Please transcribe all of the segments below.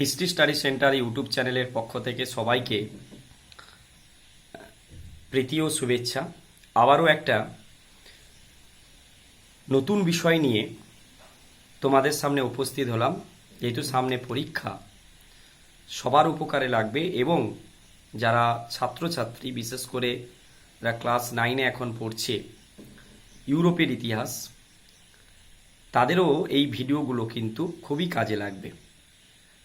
History study centre YouTube চ্যানেলের পক্ষ থেকে সবাইকে প্রীতি ও শুভেচ্ছা। আবারও একটা নতুন বিষয় নিয়ে তোমাদের সামনে উপস্থিত হলাম, যেহেতু সামনে পরীক্ষা। সবার উপকারে লাগবে এবং যারা ছাত্রছাত্রী, বিশেষ করে যারা ক্লাস নাইনে এখন পড়ছে, ইউরোপের ইতিহাস, তাদেরও এই ভিডিওগুলো কিন্তু খুবই কাজে লাগবে।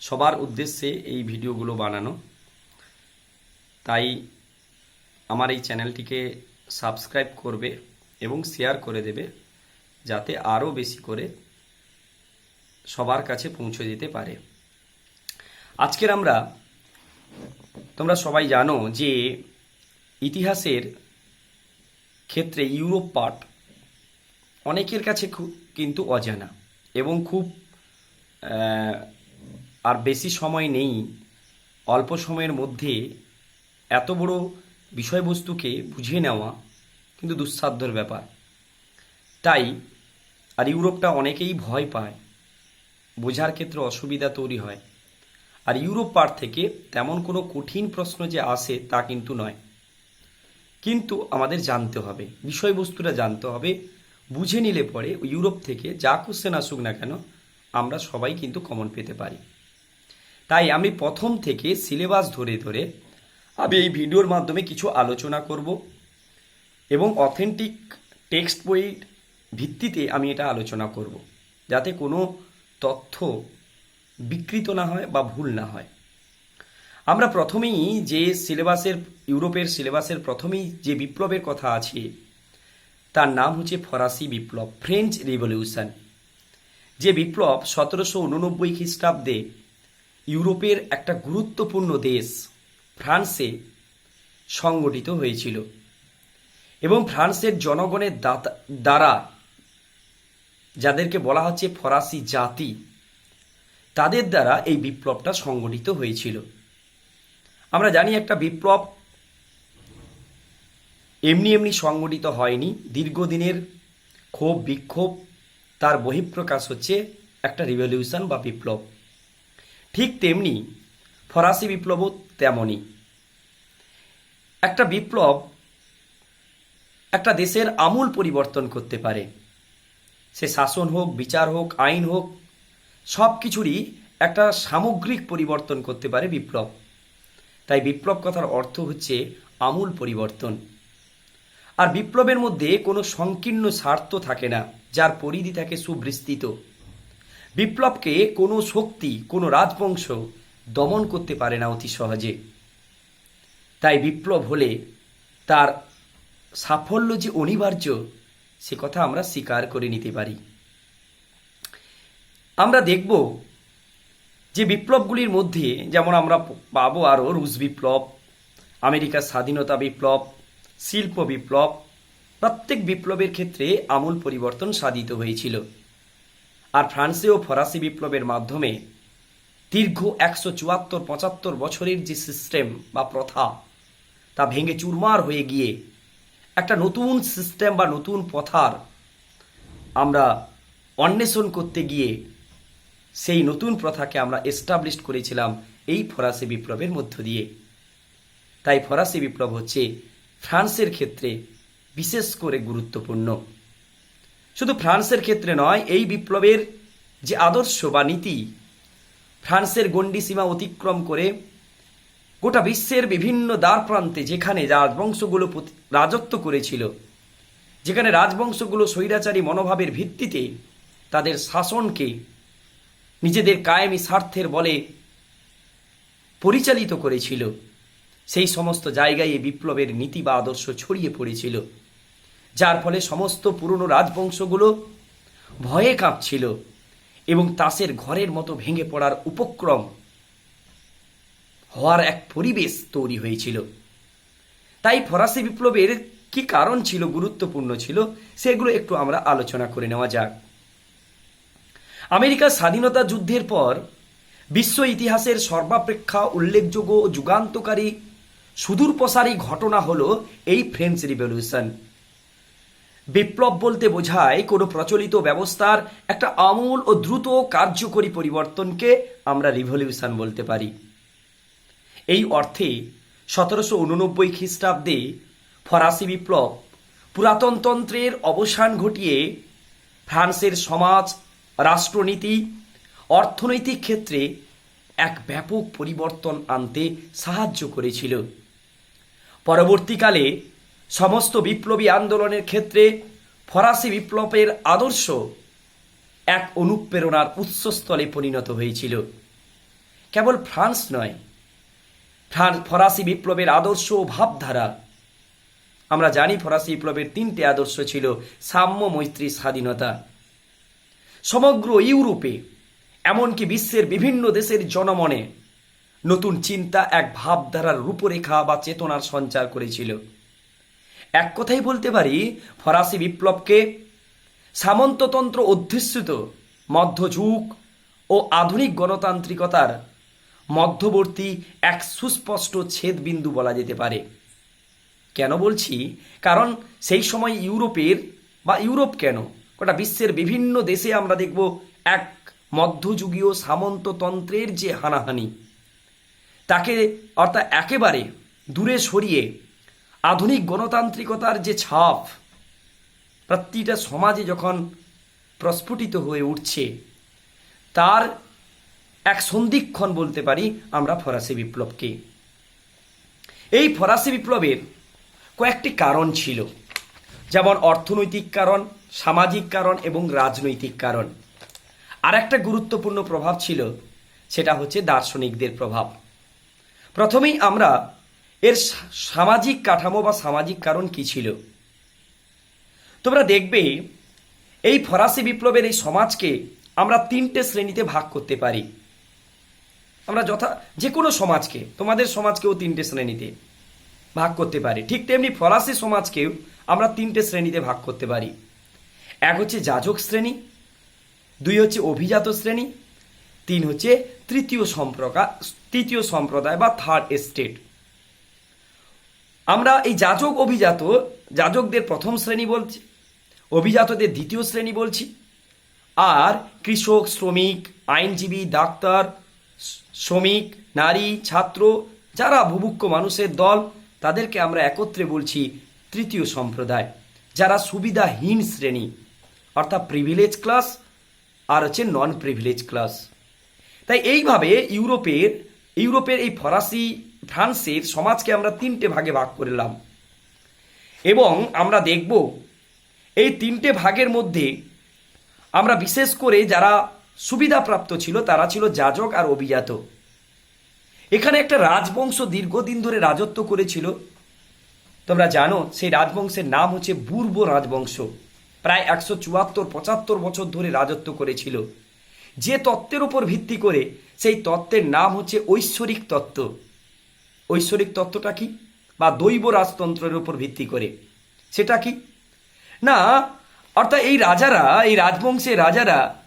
সবার উদ্দেশ্যে এই ভিডিওগুলো বানানো। তাই আমার এই চ্যানেলটিকে সাবস্ক্রাইব করবে এবং শেয়ার করে দেবে, যাতে আরও বেশি করে সবার কাছে পৌঁছে দিতে পারে। আজকের আমরা, তোমরা সবাই জানো যে ইতিহাসের ক্ষেত্রে ইউরোপ পার্ট অনেকের কাছে কিন্তু অজানা এবং খুব আর বেশি সময় নেই, অল্প সময়ের মধ্যে এত বড় বিষয়বস্তুকে বুঝিয়ে নেওয়া কিন্তু দুঃসাধ্যর ব্যাপার। তাই আর ইউরোপটা অনেকেই ভয় পায়, বোঝার ক্ষেত্রে অসুবিধা তৈরি হয়। আর ইউরোপ পার থেকে তেমন কোনো কঠিন প্রশ্ন যে আসে তা কিন্তু নয়। কিন্তু আমাদের জানতে হবে, বিষয়বস্তুটা জানতে হবে, বুঝে নিলে পরে ইউরোপ থেকে যা কোশ্চেন আসুক না কেন, আমরা সবাই কিন্তু কমন পেতে পারি। তাই আমি প্রথম থেকে সিলেবাস ধরে ধরে আমি এই ভিডিওর মাধ্যমে কিছু আলোচনা করব এবং অথেন্টিক টেক্সট বইয়ের ভিত্তিতে আমি এটা আলোচনা করব, যাতে কোনো তথ্য বিকৃত না হয় বা ভুল না হয়। আমরা প্রথমেই যে সিলেবাসের, ইউরোপের সিলেবাসের প্রথমেই যে বিপ্লবের কথা আছে, তার নাম হচ্ছে ফরাসি বিপ্লব ফ্রেঞ্চ রিভলিউশন যে বিপ্লব সতেরোশো উননব্বই খ্রিস্টাব্দে ইউরোপের একটা গুরুত্বপূর্ণ দেশ, ফ্রান্সে সংগঠিত হয়েছিল এবং ফ্রান্সের জনগণের দাতা- দ্বারা যাদেরকে বলা হচ্ছে ফরাসি জাতি, তাদের দ্বারা এই বিপ্লবটা সংগঠিত হয়েছিল। আমরা জানি একটা বিপ্লব এমনি এমনি সংগঠিত হয়নি। দীর্ঘদিনের ক্ষোভ বিক্ষোভ তার বহিঃপ্রকাশ হচ্ছে একটা রিভলিউশন বা বিপ্লব। ঠিক তেমনি ফরাসি বিপ্লবও তেমনই একটা বিপ্লব একটা দেশের আমূল পরিবর্তন করতে পারে। সে শাসন হোক, বিচার হোক, আইন হোক, সব কিছুরই একটা সামগ্রিক পরিবর্তন করতে পারে বিপ্লব। তাই বিপ্লব কথার অর্থ হচ্ছে আমূল পরিবর্তন। আর বিপ্লবের মধ্যে কোনো সংকীর্ণ স্বার্থ থাকে না, যার পরিধি থাকে সুবিস্তৃত। বিপ্লবকে কোনো শক্তি, কোনো রাজবংশ দমন করতে পারে না অতি সহজে। তাই বিপ্লব হলে তার সাফল্য যে অনিবার্য, সে কথা আমরা স্বীকার করে নিতে পারি। আমরা দেখব যে বিপ্লবগুলির মধ্যে, যেমন আমরা পাবো আরও রুশ বিপ্লব, আমেরিকার স্বাধীনতা বিপ্লব, শিল্প বিপ্লব, প্রত্যেক বিপ্লবের ক্ষেত্রে আমূল পরিবর্তন সাধিত হয়েছিল। আর ফ্রান্সেও ফরাসি বিপ্লবের মাধ্যমে দীর্ঘ একশো চুয়াত্তর, পঁচাত্তর বছরের যে সিস্টেম বা প্রথা, তা ভেঙে চুরমার হয়ে গিয়ে একটা নতুন সিস্টেম বা নতুন পথার আমরা অন্বেষণ করতে গিয়ে সেই নতুন প্রথাকে আমরা এস্টাবলিশ করেছিলাম এই ফরাসি বিপ্লবের মধ্য দিয়ে। তাই ফরাসি বিপ্লব হচ্ছে ফ্রান্সের ক্ষেত্রে বিশেষ করে গুরুত্বপূর্ণ। শুধু ফ্রান্সের ক্ষেত্রে নয়, এই বিপ্লবের যে আদর্শ বা নীতি, ফ্রান্সের গণ্ডি সীমা অতিক্রম করে গোটা বিশ্বের বিভিন্ন দ্বার প্রান্তে যেখানে রাজবংশগুলো রাজত্ব করেছিল, যেখানে রাজবংশগুলো স্বৈরাচারী মনোভাবের ভিত্তিতে তাদের শাসনকে নিজেদের কায়েমি স্বার্থের বলে পরিচালিত করেছিল, সেই সমস্ত জায়গায় এই বিপ্লবের নীতি বা আদর্শ ছড়িয়ে পড়েছিল। যার ফলে সমস্ত পুরনো রাজবংশগুলো ভয়ে কাঁপছিল এবং তাসের ঘরের মতো ভেঙে পড়ার উপক্রম হওয়ার এক পরিবেশ তৈরি হয়েছিল। তাই ফরাসি বিপ্লবের কি কারণ ছিল গুরুত্বপূর্ণ ছিল, সেগুলো একটু আমরা আলোচনা করে নেওয়া যাক। আমেরিকার স্বাধীনতা যুদ্ধের পর বিশ্ব ইতিহাসের সর্বাপেক্ষা উল্লেখযোগ্য যুগান্তকারী সুদূরপ্রসারী ঘটনা হলো এই ফ্রেঞ্চ রিভলিউশন। বিপ্লব বলতে বোঝায় কোনো প্রচলিত ব্যবস্থার একটা আমূল ও দ্রুত কার্যকরী পরিবর্তনকে আমরা রিভলিউশন বলতে পারি। এই অর্থে সতেরোশো উননব্বই খ্রিস্টাব্দে ফরাসি বিপ্লব পুরাতনতন্ত্রের অবসান ঘটিয়ে ফ্রান্সের সমাজ, রাষ্ট্রনীতি, অর্থনৈতিক ক্ষেত্রে এক ব্যাপক পরিবর্তন আনতে সাহায্য করেছিল। পরবর্তীকালে সমস্ত বিপ্লবী আন্দোলনের ক্ষেত্রে ফরাসি বিপ্লবের আদর্শ এক অনুপ্রেরণার উৎসস্থলে পরিণত হয়েছিল। কেবল ফ্রান্স নয় ফ্রান্স ফরাসি বিপ্লবের আদর্শ ও ভাবধারা। আমরা জানি ফরাসি বিপ্লবের তিনটে আদর্শ ছিল সাম্য মৈত্রী স্বাধীনতা। সমগ্র ইউরোপে, এমনকি বিশ্বের বিভিন্ন দেশের জনমনে নতুন চিন্তা এক ভাবধারার রূপরেখা বা চেতনার সঞ্চার করেছিল। এক কথাই বলতে পারি, ফরাসি বিপ্লবকে সামন্ততন্ত্র অধ্যুষিত মধ্যযুগ ও আধুনিক গণতান্ত্রিকতার মধ্যবর্তী এক সুস্পষ্ট ছেদবিন্দু বলা যেতে পারে। কেন বলছি? কারণ সেই সময় ইউরোপের, বা ইউরোপ কেন? গোটা বিশ্বের বিভিন্ন দেশে আমরা দেখব এক মধ্যযুগীয় সামন্ততন্ত্রের যে হানাহানি। তাকে অর্থাৎ একেবারে দূরে সরিয়ে আধুনিক গণতান্ত্রিকতার যে ছাপ, প্রতিটা সমাজে যখন প্রস্ফুটিত হয়ে উঠছে, তার এক সন্ধিক্ষণ বলতে পারি আমরা ফরাসি বিপ্লবকে। এই ফরাসি বিপ্লবের কয়েকটি কারণ ছিল। যেমন অর্থনৈতিক কারণ, সামাজিক কারণ এবং রাজনৈতিক কারণ। আর একটা গুরুত্বপূর্ণ প্রভাব ছিল, সেটা হচ্ছে দার্শনিকদের প্রভাব। প্রথমেই আমরা এর সামাজিক কাঠামো বা সামাজিক কারণ কি ছিল? তোমরা দেখবে, এই ফরাসি বিপ্লবের এই সমাজকে আমরা তিনটে শ্রেণীতে ভাগ করতে পারি। আমরা যথা যে কোনো সমাজকে, তোমাদের সমাজকেও তিনটে শ্রেণীতে ভাগ করতে পারি। ঠিক তেমনি ফরাসি সমাজকেও আমরা তিনটে শ্রেণীতে ভাগ করতে পারি। এক হচ্ছে যাজক শ্রেণি, দুই হচ্ছে অভিজাত শ্রেণি, তিন হচ্ছে তৃতীয় সম্প্রকা, তৃতীয় সম্প্রদায় বা থার্ড এস্টেট আমরা এই যাজক অভিজাত, যাজকদের প্রথম শ্রেণি বলছি, অভিজাতদের দ্বিতীয় শ্রেণি বলছি, আর কৃষক, শ্রমিক, আইনজীবী, ডাক্তার, শ্রমিক, নারী, ছাত্র, যারা ভুভুক্ষ মানুষের দল, তাদেরকে আমরা একত্রে বলছি তৃতীয় সম্প্রদায়, যারা সুবিধাহীন শ্রেণি, অর্থাৎ প্রিভিলেজ ক্লাস আর হচ্ছে নন প্রিভিলেজ ক্লাস তাই এইভাবে ইউরোপের ইউরোপের এই ফরাসি ফ্রান্সের সমাজকে আমরা তিনটে ভাগে ভাগ করলাম এবং আমরা দেখব এই তিনটে ভাগের মধ্যে আমরা বিশেষ করে যারা সুবিধাপ্রাপ্ত ছিল, তারা ছিল যাজক আর অভিজাত। এখানে একটা রাজবংশ দীর্ঘদিন ধরে রাজত্ব করেছিল। তোমরা জানো, সেই রাজবংশের নাম হচ্ছে বুর্ব রাজবংশ। প্রায় একশো চুয়াত্তর, পঁচাত্তর বছর ধরে রাজত্ব করেছিল। যে তত্ত্বের উপর ভিত্তি করে সেই তত্ত্বের নাম হচ্ছে ঐশ্বরিক তত্ত্ব। ঐশ্বরিক তত্ত্বটা কি? বা দৈব রাজতন্ত্রের উপর ভিত্তি করে। সেটা কি? না, অর্থাৎ এই রাজারা, এই রাজবংশের রাজারা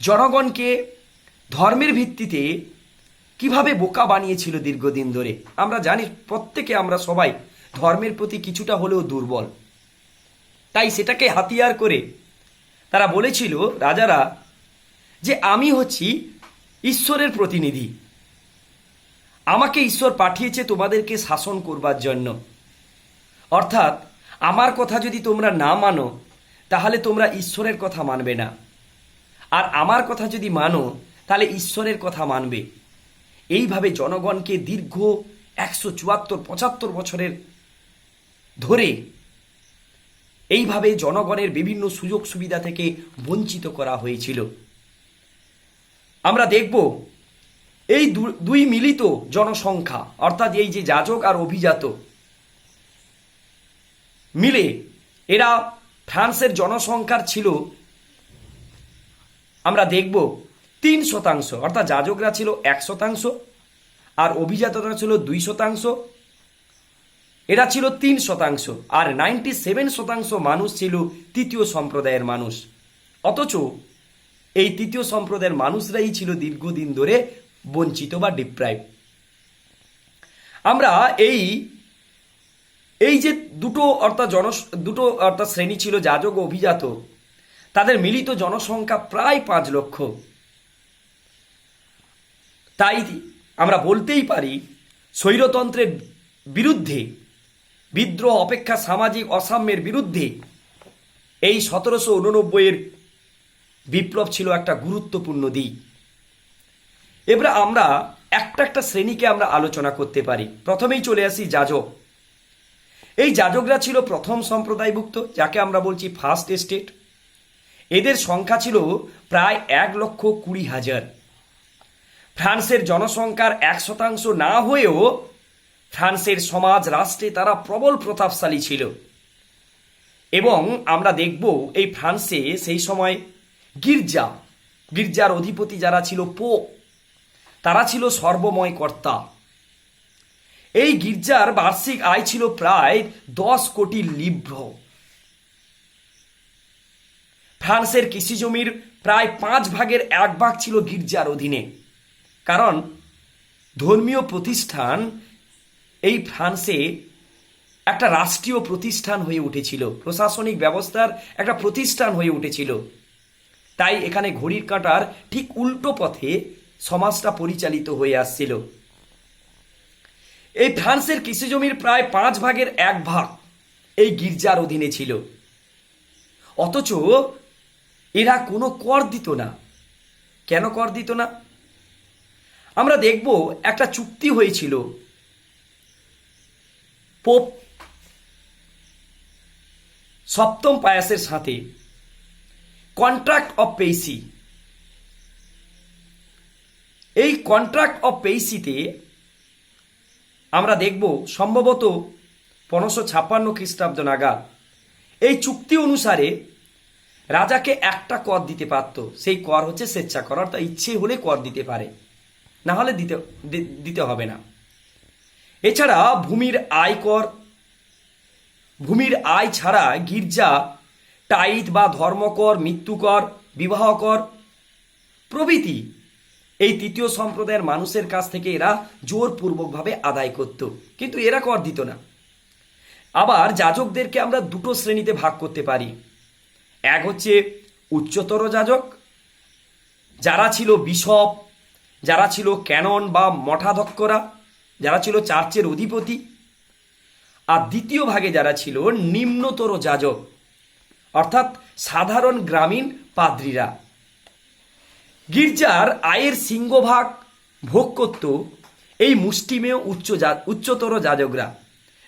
জনগণকে ধর্মের ভিত্তিতে কীভাবে বোকা বানিয়েছিল দীর্ঘদিন ধরে? আমরা জানি প্রত্যেকে, আমরা সবাই ধর্মের প্রতি কিছুটা হলেও দুর্বল। তাই সেটাকে হাতিয়ার করে তারা বলেছিল রাজারা যে আমি হচ্ছি ঈশ্বরের প্রতিনিধি। আমাকে ঈশ্বর পাঠিয়েছে তোমাদেরকে শাসন করবার জন্য। অর্থাৎ, আমার কথা যদি তোমরা না মানো, তাহলে তোমরা ঈশ্বরের কথা মানবে না। আর আমার কথা যদি মানো, তাহলে ঈশ্বরের কথা মানবে। এইভাবে জনগণকে দীর্ঘ একশো চুয়াত্তর, পঁচাত্তর বছরের ধরে এইভাবে জনগণের বিভিন্ন সুযোগ সুবিধা থেকে বঞ্চিত করা হয়েছিল। আমরা দেখব এই দুই মিলিত জনসংখ্যা, অর্থাৎ এই যে যাজক আর অভিজাত, মিলে এরা ফ্রান্সের জনসংখ্যার ছিল, আমরা দেখব, তিন শতাংশ, অর্থাৎ যাজকরা ছিল এক শতাংশ, আর অভিজাতরা ছিল দুই শতাংশ, এরা ছিল তিন শতাংশ, আর নাইনটি সেভেন শতাংশ মানুষ ছিল তৃতীয় সম্প্রদায়ের মানুষ। অথচ এই তৃতীয় সম্প্রদায়ের মানুষরাই ছিল দীর্ঘদিন ধরে বঞ্চিত বা ডিপ্রাইভ আমরা এই এই যে দুটো অর্থাৎ জন, দুটো অর্থাৎ শ্রেণি ছিল যাজক ও অভিজাত, তাদের মিলিত জনসংখ্যা প্রায় পাঁচ লক্ষ। তাই আমরা বলতেই পারি, স্বৈরতন্ত্রের বিরুদ্ধে, বিদ্রোহ, অপেক্ষা সামাজিক অসাম্যের বিরুদ্ধে, এই সতেরোশো উননব্বইয়ের বিপ্লব ছিল একটা গুরুত্বপূর্ণ দিক। এবারে আমরা একটা একটা শ্রেণীকে আমরা আলোচনা করতে পারি। প্রথমেই চলে আসি যাজক। এই যাজকরা ছিল প্রথম সম্প্রদায়ভুক্ত, যাকে আমরা বলছি ফার্স্ট এস্টেট এদের সংখ্যা ছিল প্রায় এক লক্ষ কুড়ি হাজার। ফ্রান্সের জনসংখ্যার এক শতাংশ না হয়েও ফ্রান্সের সমাজ রাষ্ট্রে তারা প্রবল প্রতাপশালী ছিল। এবং আমরা দেখব এই ফ্রান্সে সেই সময় গির্জা, গির্জার অধিপতি যারা ছিল পোপ তারা ছিল সর্বময় কর্তা। এই গির্জার বার্ষিক আয় ছিল প্রায় দশ কোটি লিভ্র। ফ্রান্সের কৃষি জমির প্রায় পাঁচ ভাগের এক ভাগ ছিল গির্জার অধীনে। কারণ ধর্মীয় প্রতিষ্ঠান এই ফ্রান্সে একটা রাষ্ট্রীয় প্রতিষ্ঠান হয়ে উঠেছিল। প্রশাসনিক ব্যবস্থার একটা প্রতিষ্ঠান হয়ে উঠেছিল। তাই এখানে ঘড়ির কাঁটার ঠিক উল্টো পথে সমাজটা পরিচালিত হয়ে আসছিল। এই ফ্রান্সের কৃষি জমির প্রায় পাঁচ ভাগের এক ভাগ এই গির্জার অধীনে ছিল। অথচ এরা কোনো কর দিত না। কেন কর দিত না? আমরা দেখব, একটা চুক্তি হয়েছিল। পোপ সপ্তম পায়াসের সাথে, কন্ট্রাক্ট অফ পেইসি এই কন্ট্রাক্ট অফ পেইসিতে আমরা দেখব সম্ভবত পনেরোশো ছাপ্পান্ন খ্রিস্টাব্দ নাগাদ। এই চুক্তি অনুসারে রাজাকে একটা কর দিতে পারত। সেই কর হচ্ছে স্বেচ্ছা কর অর্থাৎ ইচ্ছে হলে কর দিতে পারে। না হলে দিতে দিতে হবে না। এছাড়া ভূমির আয় কর ভূমির আয় ছাড়া গির্জা, টাইট বা ধর্মকর, মৃত্যুকর, বিবাহকর প্রভৃতি এই তৃতীয় সম্প্রদায়ের মানুষের কাছ থেকে এরা জোরপূর্বকভাবে আদায় করত। কিন্তু এরা কর দিত না। আবার যাজকদেরকে আমরা দুটো শ্রেণীতে ভাগ করতে পারি। এক হচ্ছে উচ্চতর যাজক, যারা ছিল বিশপ, যারা ছিল ক্যানন বা মঠাধ্যক্ষরা, যারা ছিল চার্চের অধিপতি। আর দ্বিতীয় ভাগে যারা ছিল নিম্নতর যাজক, অর্থাৎ সাধারণ গ্রামীণ পাদ্রীরা। গির্জার আয়ের সিংহভাগ ভোগ করত এই মুষ্টিমেয় উচ্চ উচ্চতর যাজকরা।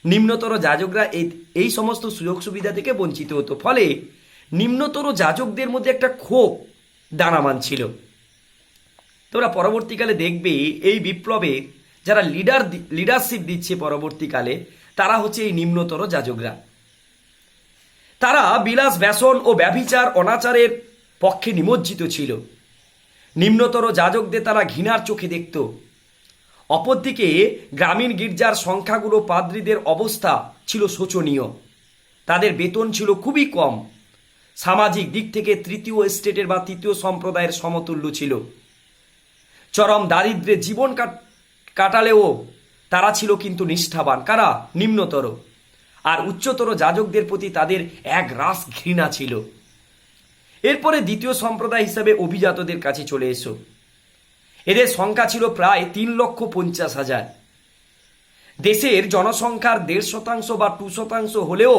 নিম্নতর যাজকরা এই এই সমস্ত সুযোগ সুবিধা থেকে বঞ্চিত হতো। ফলে নিম্নতর যাজকদের মধ্যে একটা ক্ষোভ দানামান ছিল। তোমরা পরবর্তীকালে দেখবে এই বিপ্লবে যারা লিডার লিডারশিপ দিচ্ছে পরবর্তীকালে, তারা হচ্ছে এই নিম্নতর যাজকরা। তারা বিলাস, ব্যসন ও ব্যভিচার অনাচারের পক্ষে নিমজ্জিত ছিল। নিম্নতর যাজকদের তারা ঘৃণার চোখে দেখত। অপরদিকে গ্রামীণ গির্জার সংখ্যাগুলো পাদ্রীদের অবস্থা ছিল শোচনীয়। তাদের বেতন ছিল খুবই কম। সামাজিক দিক থেকে তৃতীয় স্টেটের বা তৃতীয় সম্প্রদায়ের সমতুল্য ছিল। চরম দারিদ্র্যে জীবন কাটালেও তারা ছিল কিন্তু নিষ্ঠাবান, কারা? নিম্নতর। আর উচ্চতর যাজকদের প্রতি তাদের এক রাস ঘৃণা ছিল। এরপরে দ্বিতীয় সম্প্রদায় হিসাবে অভিজাতদের কাছে চলে এসো। এদের সংখ্যা ছিল প্রায় তিন লক্ষ পঞ্চাশ হাজার। দেশের জনসংখ্যার দেড় শতাংশ বা টু শতাংশ হলেও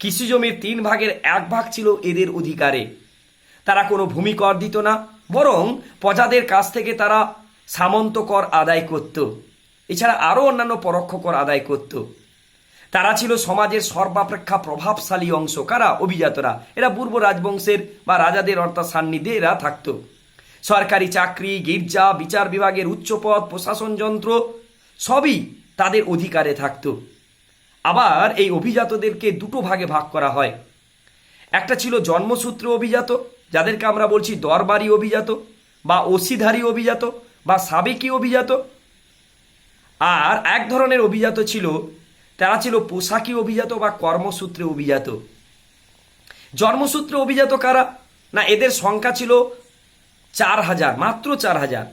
কৃষি জমির তিন ভাগের এক ভাগ ছিল এদের অধিকারে। তারা কোনো ভূমি কর দিত না, বরং প্রজাদের কাছ থেকে তারা সামন্ত কর আদায় করত। এছাড়া আরও অন্যান্য পরোক্ষ কর আদায় করত। তারা ছিল সমাজের সর্বাপেক্ষা প্রভাবশালী অংশ। কারা? অভিজাতরা। এরা পূর্ব রাজবংশের বা রাজাদের অর্থাৎ সান্নিধ্যে এরা থাকতো। সরকারি চাকরি, গির্জা, বিচার বিভাগের উচ্চপদ, প্রশাসন যন্ত্র সবই তাদের অধিকারে থাকতো। আবার এই অভিজাতদেরকে দুটো ভাগে ভাগ করা হয়। একটা ছিল জন্মসূত্রে অভিজাত, যাদেরকে আমরা বলছি দরবারি অভিজাত বা ওসিধারী অভিজাত বা সাবেকি অভিজাত। আর এক ধরনের অভিজাত ছিল তারা ছিল পোশাকি অভিজাত বা কর্মসূত্রে অভিজাত। জন্মসূত্রে অভিজাত কারা? না, এদের সংখ্যা ছিল চার হাজার, মাত্র চার হাজার।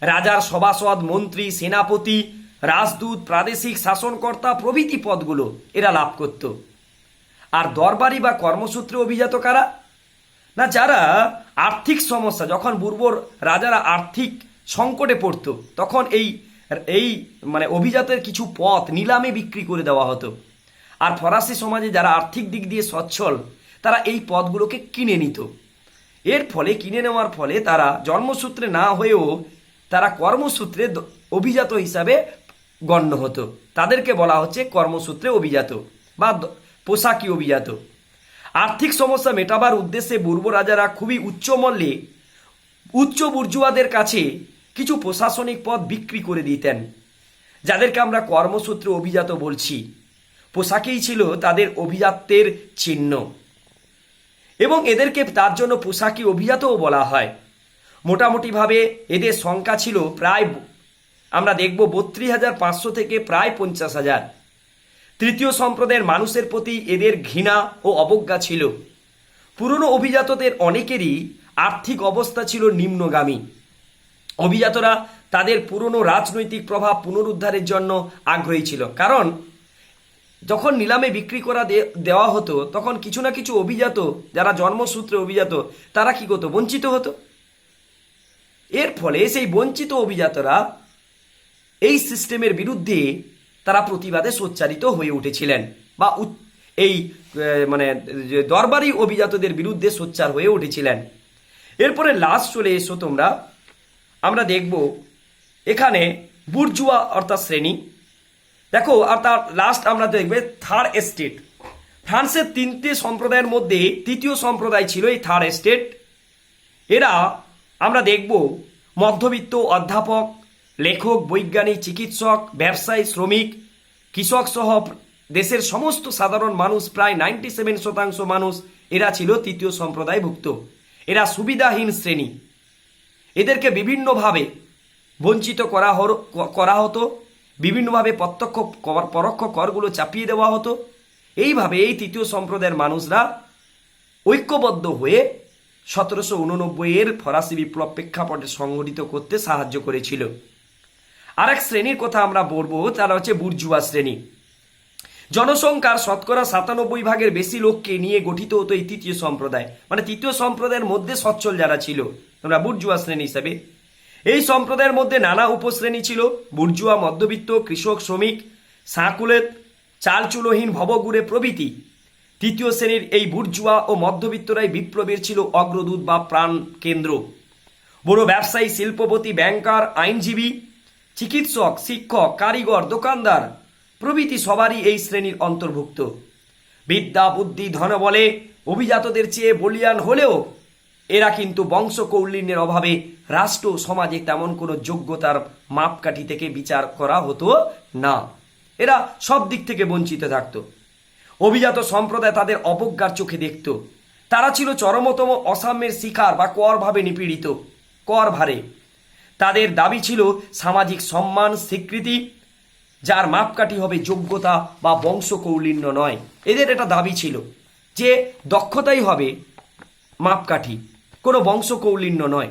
রাজার সভাসদ, মন্ত্রী, সেনাপতি, রাজদূত, প্রাদেশিক শাসনকর্তা প্রভৃতি পদগুলো এরা লাভ করত। আর দরবারি বা কর্মসূত্রে অভিজাত কারা? না, যারা আর্থিক সমস্যা, যখন বুর্বর রাজারা আর্থিক সংকটে পড়তো, তখন এই এই মানে অভিজাতের কিছু পথ নিলামে বিক্রি করে দেওয়া হতো। আর ফরাসি সমাজে যারা আর্থিক দিক দিয়ে সচ্ছল, তারা এই পদগুলোকে কিনে নিত। এর ফলে, কিনে নেওয়ার ফলে তারা জন্মসূত্রে না হয়েও তারা কর্মসূত্রে অভিজাত হিসাবে গণ্য হতো। তাদেরকে বলা হচ্ছে কর্মসূত্রে অভিজাত বা পোশাকি অভিজাত। আর্থিক সমস্যা মেটাবার উদ্দেশ্যে বুর্ব রাজারা খুবই উচ্চ মূল্যে উচ্চ বুর্জুয়াদের কাছে কিছু প্রশাসনিক পদ বিক্রি করে দিতেন, যাদেরকে আমরা কর্মসূত্রে অভিজাত বলছি। পোশাকেই ছিল তাদের অভিজাত্যের চিহ্ন। এবং এদেরকে তার জন্য পোশাকি অভিজাতও বলা হয়। মোটামুটিভাবে এদের সংখ্যা ছিল প্রায় আমরা দেখব বত্রিশ হাজার পাঁচশো থেকে প্রায় পঞ্চাশ হাজার। তৃতীয় সম্প্রদায়ের মানুষের প্রতি এদের ঘৃণা ও অবজ্ঞা ছিল। পুরনো অভিজাতদের অনেকেরই আর্থিক অবস্থা ছিল নিম্নগামী। অভিজাতরা তাদের পুরনো রাজনৈতিক প্রভাব পুনরুদ্ধারের জন্য আগ্রহী ছিল। কারণ, যখন নিলামে বিক্রি করা দেওয়া হতো, তখন কিছু না কিছু অভিজাত, যারা জন্মসূত্রে অভিজাত, তারা কি করতো? বঞ্চিত হতো। এর ফলে সেই বঞ্চিত অভিজাতরা এই সিস্টেমের বিরুদ্ধে তারা প্রতিবাদে সোচ্চারিত হয়ে উঠেছিলেন বা এই মানে দরবারি অভিজাতদের বিরুদ্ধে সোচ্চার হয়ে উঠেছিলেন। এরপরে লাস্ট চলে এসো তোমরা। আমরা দেখব এখানে বুর্জুয়া অর্থাৎ শ্রেণি। দেখো, আর তার লাস্ট আমরা দেখবে থার্ড এস্টেট ফ্রান্সের তিনটে সম্প্রদায়ের মধ্যে তৃতীয় সম্প্রদায় ছিল এই থার্ড এস্টেট এরা আমরা দেখব মধ্যবিত্ত অধ্যাপক, লেখক, বৈজ্ঞানিক, চিকিৎসক, ব্যবসায়ী, শ্রমিক, কৃষক সহ দেশের সমস্ত সাধারণ মানুষ, প্রায় নাইনটি সেভেন শতাংশ মানুষ এরা ছিল তৃতীয় সম্প্রদায়ভুক্ত। এরা সুবিধাহীন শ্রেণি। এদেরকে বিভিন্নভাবে বঞ্চিত করা করা হতো, বিভিন্নভাবে প্রত্যক্ষ কর, পরোক্ষ করগুলো চাপিয়ে দেওয়া হতো। এইভাবে এই তৃতীয় সম্প্রদায়ের মানুষরা ঐক্যবদ্ধ হয়ে সতেরোশো উননব্বই এর ফরাসি বিপ্লব প্রেক্ষাপটে সংগঠিত করতে সাহায্য করেছিল। আরেক শ্রেণির কথা আমরা বলব, তারা হচ্ছে বুর্জুয়া শ্রেণি। জনসংখ্যার শতকরা সাতানব্বই ভাগের বেশি লোককে নিয়ে গঠিত হতো এই তৃতীয় সম্প্রদায়। মানে তৃতীয় সম্প্রদায়ের মধ্যে সচ্ছল যারা ছিল তোমরা বুর্জুয়া শ্রেণি হিসেবে। এই সম্প্রদায়ের মধ্যে নানা উপশ্রেণী ছিল। বুর্জুয়া, মধ্যবিত্ত, কৃষক, শ্রমিক, সাঁকুলেত, চালচুলোহীন ভবগুড়ে প্রভৃতি। তৃতীয় শ্রেণির এই বুর্জুয়া ও মধ্যবিত্তরাই বিপ্লবের ছিল অগ্রদূত বা প্রাণ কেন্দ্র। বড় ব্যবসায়ী, শিল্পপতি, ব্যাংকার, আইনজীবী, চিকিৎসক, শিক্ষক, কারিগর, দোকানদার প্রভৃতি সবারই এই শ্রেণির অন্তর্ভুক্ত। বিদ্যা, বুদ্ধি ধনবলে অভিজাতদের চেয়ে বলিয়ান হলেও এরা কিন্তু বংশ কৌলিন্যের অভাবে রাষ্ট্র সমাজে তেমন কোনো যোগ্যতার মাপকাঠি থেকে বিচার করা হতো না। এরা সব দিক থেকে বঞ্চিত থাকত। অভিজাত সম্প্রদায় তাদের অবজ্ঞার চোখে দেখত। তারা ছিল চরমতম অসাম্যের শিকার বা কর ভাবে নিপীড়িত, কর ভারে। তাদের দাবি ছিল সামাজিক সম্মান, স্বীকৃতি, যার মাপকাঠি হবে যোগ্যতা বা বংশ কৌলিন্য নয়। এদের এটা দাবি ছিল যে দক্ষতাই হবে মাপকাঠি। কোনো বংশ কৌলিন্য নয়।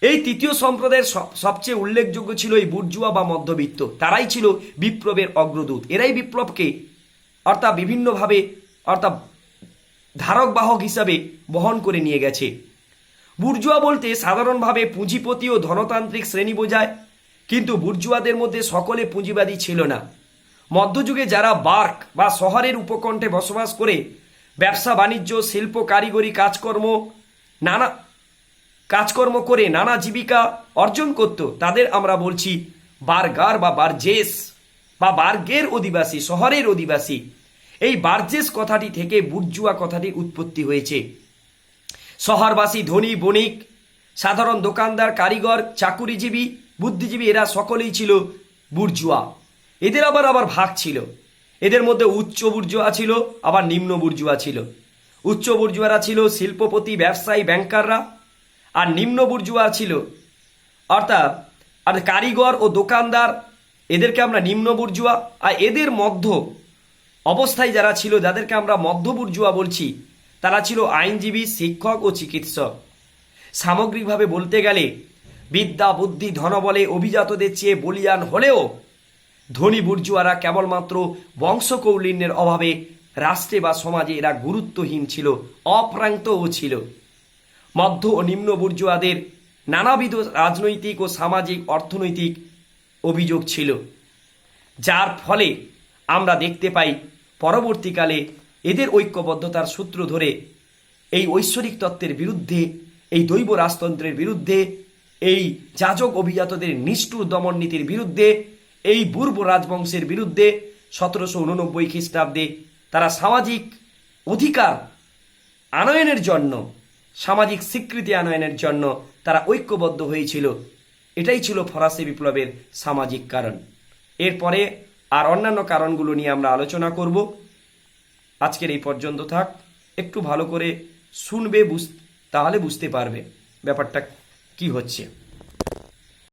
এই তৃতীয় সম্প্রদায়ের সব- সবচেয়ে উল্লেখযোগ্য ছিল এই বুর্জুয়া বা মধ্যবিত্ত। তারাই ছিল বিপ্লবের অগ্রদূত। এরাই বিপ্লবকে অর্থাৎ বিভিন্নভাবে অর্থাৎ ধারক বাহক হিসাবে বহন করে নিয়ে গেছে। বুর্জুয়া বলতে সাধারণভাবে পুঁজিপতি ও ধনতান্ত্রিক শ্রেণি বোঝায়, কিন্তু বুর্জুয়াদের মধ্যে সকলে পুঁজিবাদী ছিল না। মধ্যযুগে যারা বার্ক বা শহরের উপকণ্ঠে বসবাস করে, ব্যবসা, বাণিজ্য, শিল্প, কারিগরি, কাজকর্ম নানা কাজকর্ম করে, নানা জীবিকা অর্জন করত। তাদের আমরা বলছি বার্গার বা বার্জেস বা বার্গের অধিবাসী, শহরের অধিবাসী। এই বার্জেস কথাটি থেকে বুর্জুয়া কথাটির উৎপত্তি হয়েছে। শহরবাসী, ধনী, বণিক, সাধারণ দোকানদার, কারিগর, চাকুরিজীবী, বুদ্ধিজীবী, এরা সকলেই ছিল বুর্জুয়া। এদের আবার আবার ভাগ ছিল। এদের মধ্যে উচ্চ বুর্জুয়া ছিল, আবার নিম্ন বুর্জুয়া ছিল। উচ্চ বুর্জুয়ারা ছিল শিল্পপতি, ব্যবসায়ী, ব্যাংকাররা, আর নিম্ন বুর্জুয়া ছিল, অর্থাৎ, আর কারিগর ও দোকানদার, এদেরকে আমরা নিম্ন বুর্জুয়া, আর এদের মধ্য অবস্থায় যারা ছিল, যাদেরকে আমরা মধ্য বুর্জুয়া বলছি, তারা ছিল আইনজীবী, শিক্ষক ও চিকিৎসক। সামগ্রিকভাবে বলতে গেলে, বিদ্যা, বুদ্ধি, ধনবলে, অভিজাতদের চেয়ে বলিয়ান হলেও, ধনী বুর্জুয়ারা কেবলমাত্র বংশকৌলিন্যের অভাবে রাষ্ট্রে বা সমাজে এরা গুরুত্বহীন ছিল, অপ্রান্তও ছিল। মধ্য ও নিম্ন বুর্জুয়াদের নানাবিধ রাজনৈতিক ও সামাজিক অর্থনৈতিক অভিযোগ ছিল, যার ফলে আমরা দেখতে পাই পরবর্তীকালে এদের ঐক্যবদ্ধতার সূত্র ধরে এই ঐশ্বরিক তত্ত্বের বিরুদ্ধে, এই দৈব রাজতন্ত্রের বিরুদ্ধে, এই যাজক অভিজাতদের নিষ্ঠুর দমন নীতির বিরুদ্ধে, এই বুর্ব রাজবংশের বিরুদ্ধে সতেরোশো উননব্বই খ্রিস্টাব্দে তারা সামাজিক অধিকার আনয়নের জন্য, সামাজিক স্বীকৃতি আনয়নের জন্য তারা ঐক্যবদ্ধ হয়েছিল। এটাই ছিল ফরাসি বিপ্লবের সামাজিক কারণ। এরপরে আর অন্যান্য কারণগুলো নিয়ে আমরা আলোচনা করব। আজকের এই পর্যন্ত থাক। একটু ভালো করে শুনবে, বুঝ, তাহলে বুঝতে পারবে ব্যাপারটা কি হচ্ছে।